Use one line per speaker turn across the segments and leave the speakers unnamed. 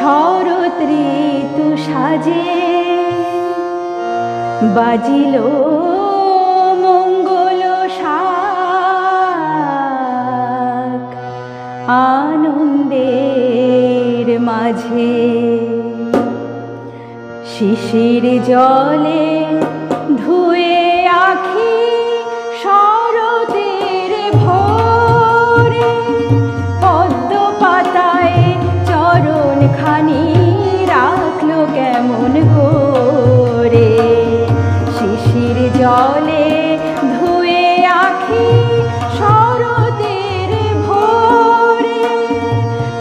ঋতু সাজে বাজিল মঙ্গল শাক আনন্দের মাঝে। শিশির জলে ধুয়ে আখি জলে ধুয়ে আখি শরতের ভোরে।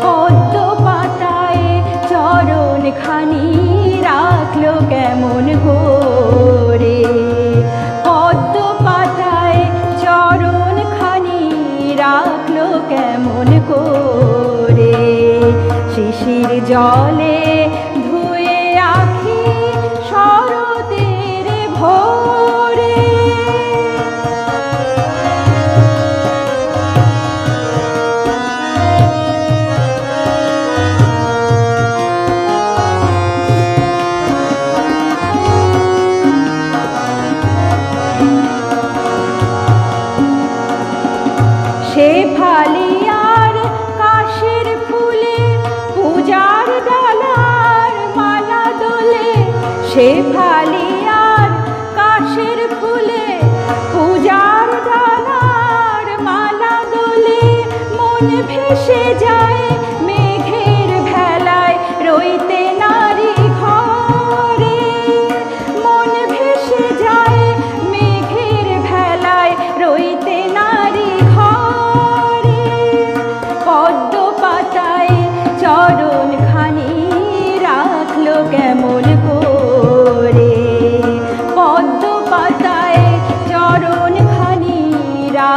পদ্ম পাতায় চরণ খানি রাখল কেমন করে। পদ্ম পাতায় রাখল কেমন শিশির জলে সে ফালিয়ার কাশের ফুলে পূজার ডালার মালা দোলে মন ভেসে যায়।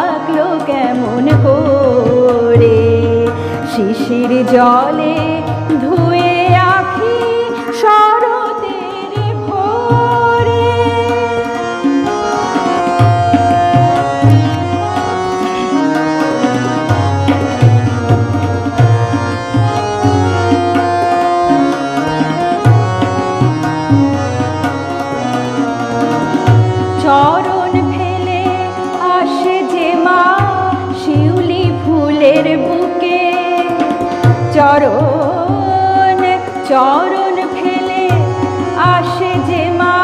রাখল কেমন করে? শিশির জলে ধুয়ে চরণ চরণ ফেলে আসে যে মা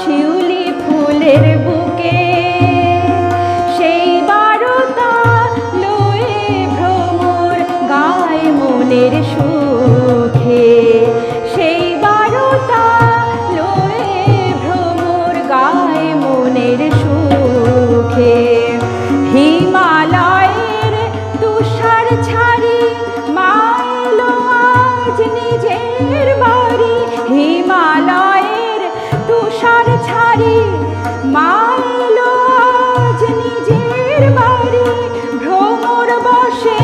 শিউলি ফুলের বুকে। সেই বারতা লয়ে ভ্রমর গায় মনের আজ নিজের বাড়ি হিমালয়ের তুষার ছাড়ি। মাইলো আজ নিজের বাড়ি, ভ্রমর বসে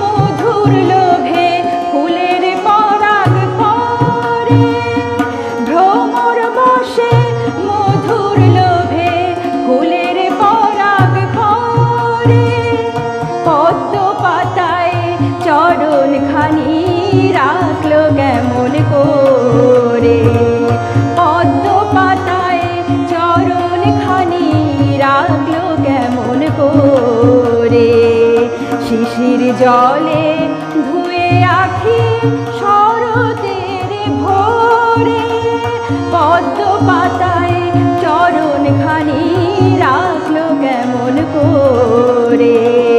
মধুর লোভে ফুলের পরাগ পরে ভ্রমর বসে মধুর চরণ খানি রাখল কেমন করে? পদ্ম পাতায় চরণ খানি রাখল কেমন করে? শিশির জলে ধুয়ে আখি শরতের ভোরে পদ্ম পাতায় চরণ খানি রাখল কেমন করে?